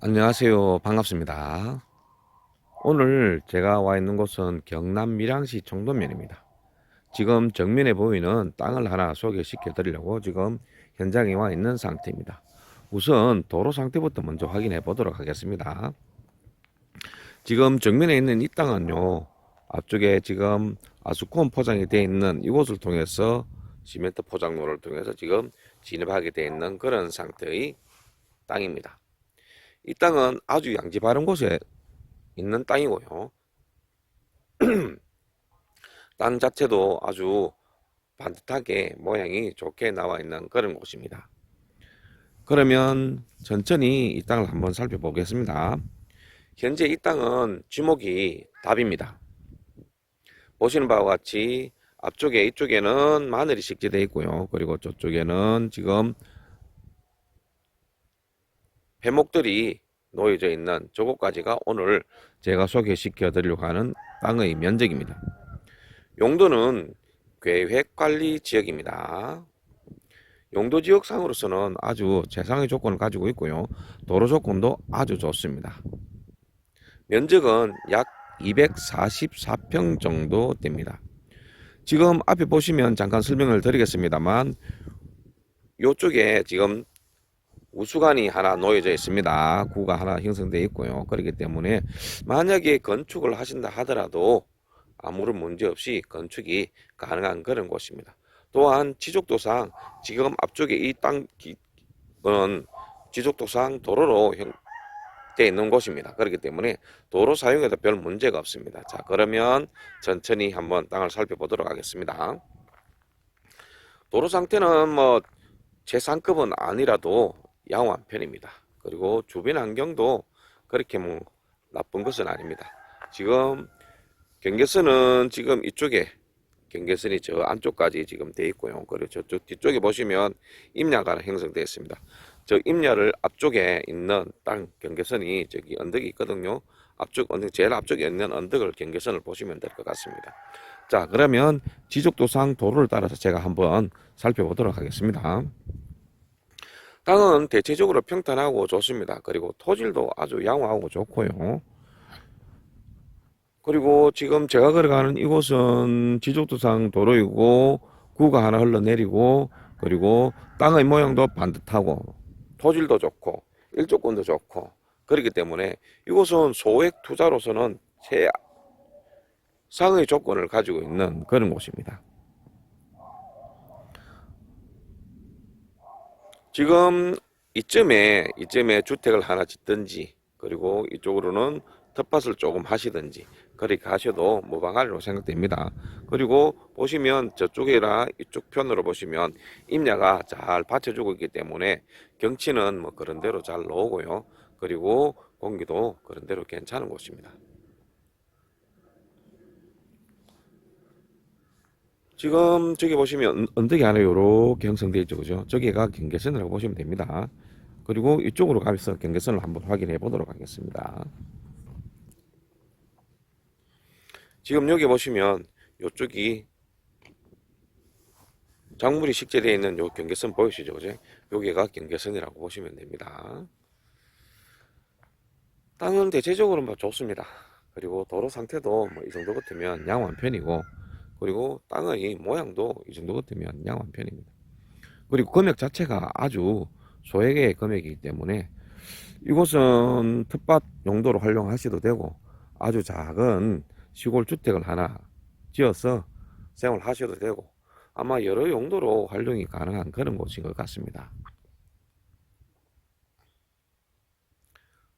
안녕하세요. 반갑습니다. 오늘 제가 와 있는 곳은 경남 밀양시 청도면입니다. 지금 정면에 보이는 땅을 하나 소개시켜 드리려고 지금 현장에 와 있는 상태입니다. 우선 도로 상태부터 먼저 확인해 보도록 하겠습니다. 지금 정면에 있는 이 땅은요, 앞쪽에 지금 아수콘 포장이 되어 있는 이곳을 통해서 시멘트 포장로를 통해서 지금 진입하게 되어 있는 그런 상태의 땅입니다. 이 땅은 아주 양지 바른 곳에 있는 땅이고요. 땅 자체도 아주 반듯하게 모양이 좋게 나와 있는 그런 곳입니다. 그러면 천천히 이 땅을 한번 살펴보겠습니다. 현재 이 땅은 지목이 답입니다. 보시는 바와 같이 앞쪽에 이쪽에는 마늘이 식재되어 있고요. 그리고 저쪽에는 지금 해목들이 놓여져 있는 저곳까지가 오늘 제가 소개시켜 드리려고 하는 땅의 면적입니다. 용도는 계획관리 지역입니다. 용도 지역상으로서는 아주 최상의 조건을 가지고 있고요. 도로 조건도 아주 좋습니다. 면적은 약 244평 정도 됩니다. 지금 앞에 보시면 잠깐 설명을 드리겠습니다만 이쪽에 지금 우수관이 하나 놓여져 있습니다. 구가 하나 형성되어 있고요. 그렇기 때문에 만약에 건축을 하신다 하더라도 아무런 문제 없이 건축이 가능한 그런 곳입니다. 또한 지적도상 지금 앞쪽에 이 땅은 지적도상 도로로 되어 있는 곳입니다. 그렇기 때문에 도로 사용에도 별 문제가 없습니다. 자, 그러면 천천히 한번 땅을 살펴보도록 하겠습니다. 도로 상태는 뭐 최상급은 아니라도 양호한 편입니다. 그리고 주변 환경도 그렇게 뭐 나쁜 것은 아닙니다. 지금 경계선은 지금 이쪽에 경계선이 저 안쪽까지 지금 돼 있고요. 그리고 저쪽 뒤쪽에 보시면 임야가 형성되어 있습니다. 저 임야를 앞쪽에 있는 땅 경계선이 저기 언덕이 있거든요. 앞쪽 언덕 제일 앞쪽에 있는 언덕을 경계선을 보시면 될 것 같습니다. 자 그러면 지적도상 도로를 따라서 제가 한번 살펴보도록 하겠습니다. 땅은 대체적으로 평탄하고 좋습니다. 그리고 토질도 아주 양호하고 좋고요. 그리고 지금 제가 걸어가는 이곳은 지적도상 도로이고 구가 하나 흘러내리고 그리고 땅의 모양도 반듯하고 토질도 좋고 일조권도 좋고 그렇기 때문에 이곳은 소액 투자로서는 최상의 조건을 가지고 있는 그런 곳입니다. 지금 이쯤에 이쯤에 주택을 하나 짓든지 그리고 이쪽으로는 텃밭을 조금 하시든지 그렇게 하셔도 무방하리로 생각됩니다. 그리고 보시면 저쪽이나 이쪽 편으로 보시면 임야가 잘 받쳐주고 있기 때문에 경치는 뭐 그런 대로 잘 나오고요. 그리고 공기도 그런 대로 괜찮은 곳입니다. 지금 저기 보시면 언덕이 하나 요렇게 형성되어 있죠. 그죠? 저기가 경계선이라고 보시면 됩니다. 그리고 이쪽으로 가면서 경계선을 한번 확인해 보도록 하겠습니다. 지금 여기 보시면 이쪽이 작물이 식재되어 있는 요 경계선 보이시죠? 그죠? 여기가 경계선이라고 보시면 됩니다. 땅은 대체적으로 뭐 좋습니다. 그리고 도로 상태도 뭐 이 정도 같으면 양호한 편이고 그리고 땅의 모양도 이 정도 같으면 양호한 편입니다. 그리고 금액 자체가 아주 소액의 금액이기 때문에 이곳은 텃밭 용도로 활용하셔도 되고 아주 작은 시골 주택을 하나 지어서 생활하셔도 되고 아마 여러 용도로 활용이 가능한 그런 곳인 것 같습니다.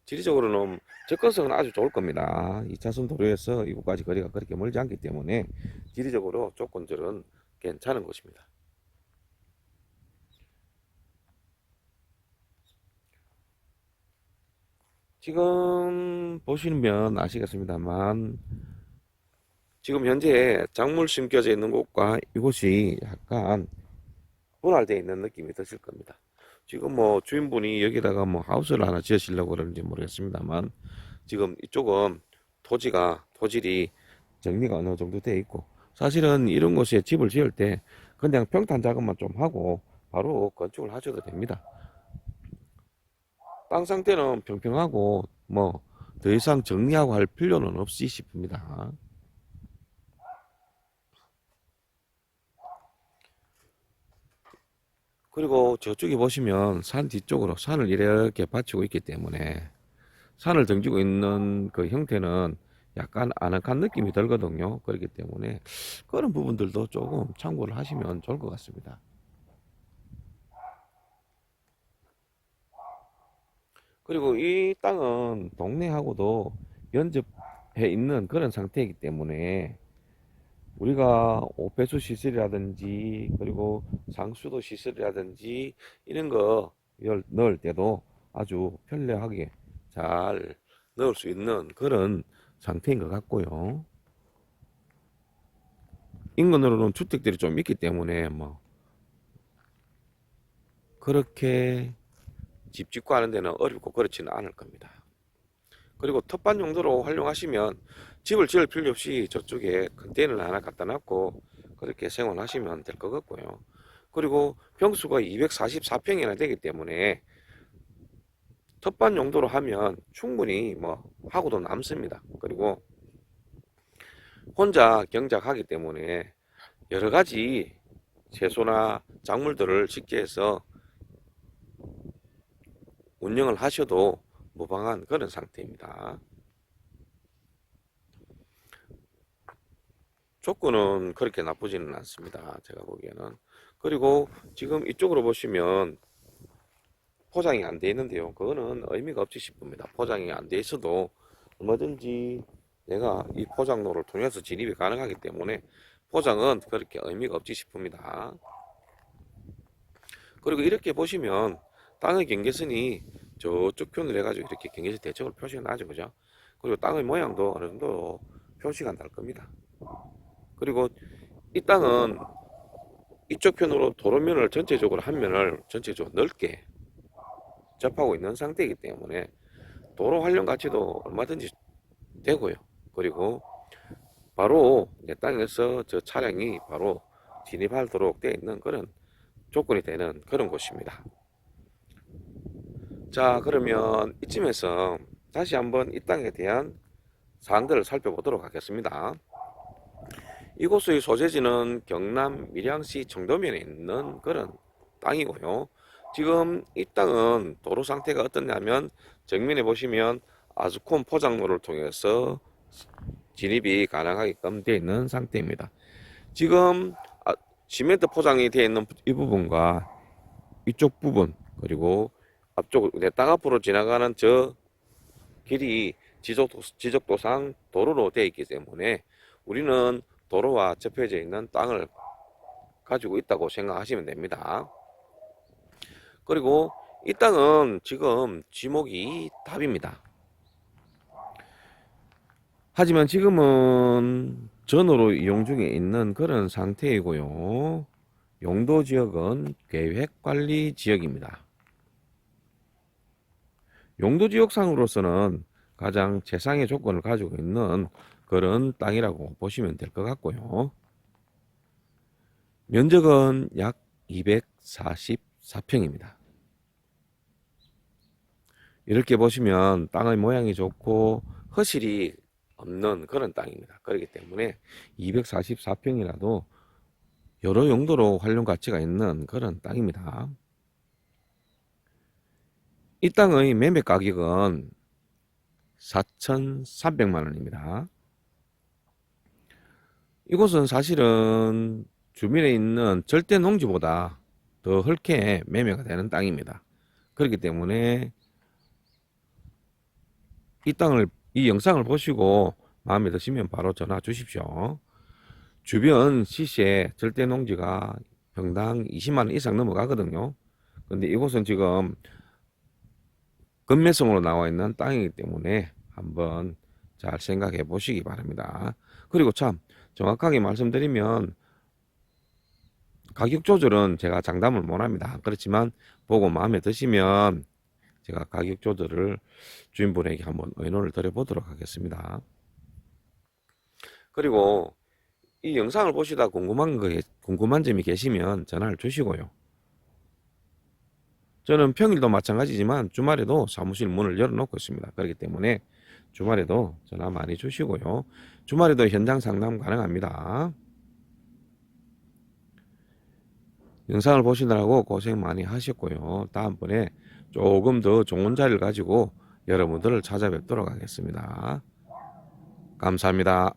지리적으로는 접근성은 아주 좋을 겁니다. 2차선 도로에서 이곳까지 거리가 그렇게 멀지 않기 때문에 지리적으로 조건들은 괜찮은 곳입니다. 지금 보시면 아시겠습니다만 지금 현재 작물 심겨져 있는 곳과 이곳이 약간 분할되어 있는 느낌이 드실 겁니다. 지금 뭐 주인분이 여기다가 뭐 하우스를 하나 지으시려고 그러는지 모르겠습니다만 지금 이쪽은 토지가 토질이 정리가 어느 정도 돼 있고 사실은 이런 곳에 집을 지을 때 그냥 평탄 작업만 좀 하고 바로 건축을 하셔도 됩니다. 땅 상태는 평평하고 뭐 더 이상 정리하고 할 필요는 없이 싶습니다. 그리고 저쪽에 보시면 산 뒤쪽으로 산을 이렇게 받치고 있기 때문에 산을 등지고 있는 그 형태는 약간 아늑한 느낌이 들거든요. 그렇기 때문에 그런 부분들도 조금 참고를 하시면 좋을 것 같습니다. 그리고 이 땅은 동네하고도 연접해 있는 그런 상태이기 때문에 우리가 오폐수 시설이라든지 그리고 상수도 시설이라든지 이런 거 열- 넣을 때도 아주 편리하게 잘 넣을 수 있는 그런 상태인 것 같고요. 인근으로는 주택들이 좀 있기 때문에 뭐 그렇게 집 짓고 하는 데는 어렵고 그렇지는 않을 겁니다. 그리고 텃밭 용도로 활용하시면 집을 지을 필요 없이 저쪽에 컨테이너를 하나 갖다 놨고 그렇게 생활하시면 될 것 같고요. 그리고 평수가 244평이나 되기 때문에 텃밭 용도로 하면 충분히 뭐 하고도 남습니다. 그리고 혼자 경작하기 때문에 여러 가지 채소나 작물들을 쉽게 해서 운영을 하셔도 무방한 그런 상태입니다. 조건은 그렇게 나쁘지는 않습니다. 제가 보기에는. 그리고 지금 이쪽으로 보시면 포장이 안 돼 있는데요. 그거는 의미가 없지 싶습니다. 포장이 안 돼 있어도 얼마든지 내가 이 포장로를 통해서 진입이 가능하기 때문에 포장은 그렇게 의미가 없지 싶습니다. 그리고 이렇게 보시면 땅의 경계선이 저쪽 편을 해가지고 이렇게 경계선 대칭을 표시가 나죠. 그죠? 그리고 땅의 모양도 어느 정도 표시가 날 겁니다. 그리고 이 땅은 이쪽 편으로 도로면을 전체적으로 한 면을 전체적으로 넓게 접하고 있는 상태이기 때문에 도로 활용 가치도 얼마든지 되고요. 그리고 바로 내 땅에서 저 차량이 바로 진입하도록 되어 있는 그런 조건이 되는 그런 곳입니다. 자, 그러면 이쯤에서 다시 한번 이 땅에 대한 사항들을 살펴보도록 하겠습니다. 이곳의 소재지는 경남 밀양시 청도면에 있는 그런 땅이고요. 지금 이 땅은 도로 상태가 어떻냐면 정면에 보시면 아즈콘 포장로를 통해서 진입이 가능하게끔 되어 있는 상태입니다. 지금 아, 시멘트 포장이 되어 있는 이 부분과 이쪽 부분 그리고 앞쪽 내땅 앞으로 지나가는 저 길이 지적도, 지적도상 도로로 되어 있기 때문에 우리는 도로와 접혀져 있는 땅을 가지고 있다고 생각하시면 됩니다. 그리고 이 땅은 지금 지목이 답입니다. 하지만 지금은 전으로 이용 중에 있는 그런 상태이고요. 용도 지역은 계획 관리 지역입니다. 용도 지역상으로서는 가장 최상의 조건을 가지고 있는 그런 땅이라고 보시면 될 것 같고요. 면적은 약 244평입니다. 이렇게 보시면 땅의 모양이 좋고 허실이 없는 그런 땅입니다. 그렇기 때문에 244평이라도 여러 용도로 활용 가치가 있는 그런 땅입니다. 이 땅의 매매 가격은 4,300만 원입니다. 이곳은 사실은 주변에 있는 절대 농지보다 더 헐게 매매가 되는 땅입니다. 그렇기 때문에 이 땅을 이 영상을 보시고 마음에 드시면 바로 전화 주십시오. 주변 시세 절대 농지가 평당 20만 원 이상 넘어가거든요. 근데 이곳은 지금 건매성으로 나와 있는 땅이기 때문에 한번 잘 생각해 보시기 바랍니다. 그리고 참 정확하게 말씀드리면 가격 조절은 제가 장담을 못 합니다. 그렇지만 보고 마음에 드시면 제가 가격 조절을 주인분에게 한번 의논을 드려 보도록 하겠습니다. 그리고 이 영상을 보시다 궁금한 거 궁금한 점이 계시면 전화를 주시고요. 저는 평일도 마찬가지지만 주말에도 사무실 문을 열어놓고 있습니다. 그렇기 때문에 주말에도 전화 많이 주시고요. 주말에도 현장 상담 가능합니다. 영상을 보시느라고 고생 많이 하셨고요. 다음번에 조금 더 좋은 자리를 가지고 여러분들을 찾아뵙도록 하겠습니다. 감사합니다.